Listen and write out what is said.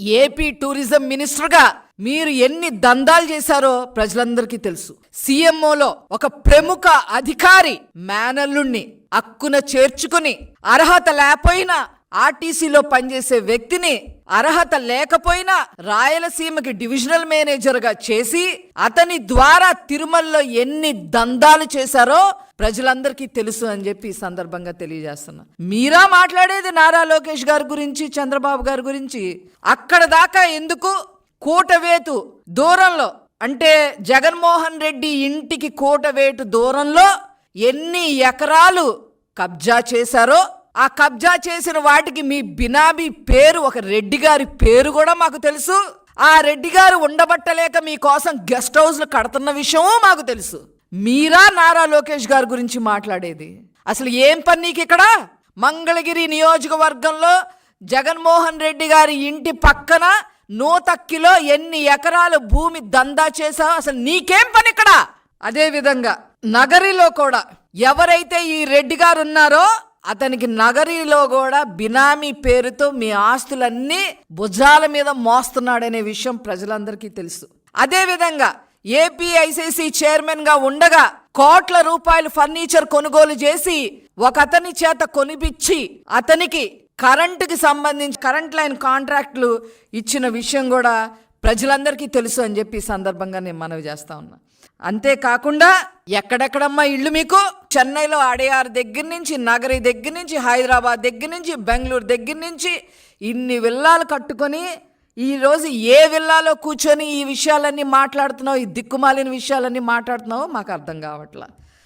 AP tourism మినిస్టర్గా మీరు ఎన్ని దందాలు చేశారో ప్రజలందరికీ తెలుసు. సీఎంఓలో ఒక ప్రముఖ అధికారి మేనల్లుణ్ణి అక్కున చేర్చుకుని అర్హత లేకపోయినా ఆర్టీసీలో పనిచేసే వ్యక్తిని అర్హత లేకపోయినా రాయలసీమకి డివిజనల్ మేనేజర్గా చేసి అతని ద్వారా తిరుమలలో ఎన్ని దందాలు చేశారో ప్రజలందరికీ తెలుసు అని చెప్పి ఈ సందర్భంగా తెలియజేస్తున్నా. మీరా మాట్లాడేది నారా లోకేష్ గారి గురించి చంద్రబాబు గారి గురించి? అక్కడ దాకా ఎందుకు? కోటవేతు దూరంలో అంటే జగన్మోహన్ రెడ్డి ఇంటికి కూటవేటు దూరంలో ఎన్ని ఎకరాలు కబ్జా చేశారో ఆ కబ్జా చేసిన వాటికి మీ బినామీ పేరు ఒక రెడ్డి గారి పేరు కూడా మాకు తెలుసు. ఆ రెడ్డి గారు ఉండబట్టలేక మీకోసం గెస్ట్ హౌస్లు కడుతున్న విషయమూ మాకు తెలుసు. మీరా నారా లోకేష్ గారి గురించి మాట్లాడేది? అసలు ఏం పని నీకు ఇక్కడ? మంగళగిరి నియోజకవర్గంలో జగన్మోహన్ రెడ్డి గారి ఇంటి పక్కన నూతక్కిలో ఎన్ని ఎకరాలు భూమి దందా చేశావు? అసలు నీకేం పని ఇక్కడ? అదేవిధంగా నగరిలో కూడా ఎవరైతే ఈ రెడ్డి గారు ఉన్నారో అతనికి నగరిలో కూడా బినామీ పేరుతో మీ ఆస్తులన్నీ భుజాల మీద మోస్తున్నాడనే విషయం ప్రజలందరికీ తెలుసు. అదేవిధంగా ఏపీఐసీసీ ఏపీఐసిసి చైర్మన్గా ఉండగా కోట్ల రూపాయలు ఫర్నిచర్ కొనుగోలు చేసి ఒక అతని చేత కొనిపించి అతనికి కరెంటుకి సంబంధించి కరెంట్ లైన్ కాంట్రాక్ట్లు ఇచ్చిన విషయం కూడా ప్రజలందరికీ తెలుసు అని చెప్పి సందర్భంగా నేను మనవి చేస్తా ఉన్నా. అంతేకాకుండా ఎక్కడెక్కడమ్మా ఇళ్ళు మీకు? చెన్నైలో అడయార్ దగ్గర నుంచి నగరి దగ్గర నుంచి హైదరాబాద్ దగ్గర నుంచి బెంగళూరు దగ్గర నుంచి ఇన్ని విల్లాలు కట్టుకొని ఈరోజు ఏ విల్లాలో కూర్చొని ఈ విషయాలన్నీ మాట్లాడుతున్నావు ఈ దిక్కుమాలిన విషయాలన్నీ మాట్లాడుతున్నావో మాకు అర్థం కావట్లా.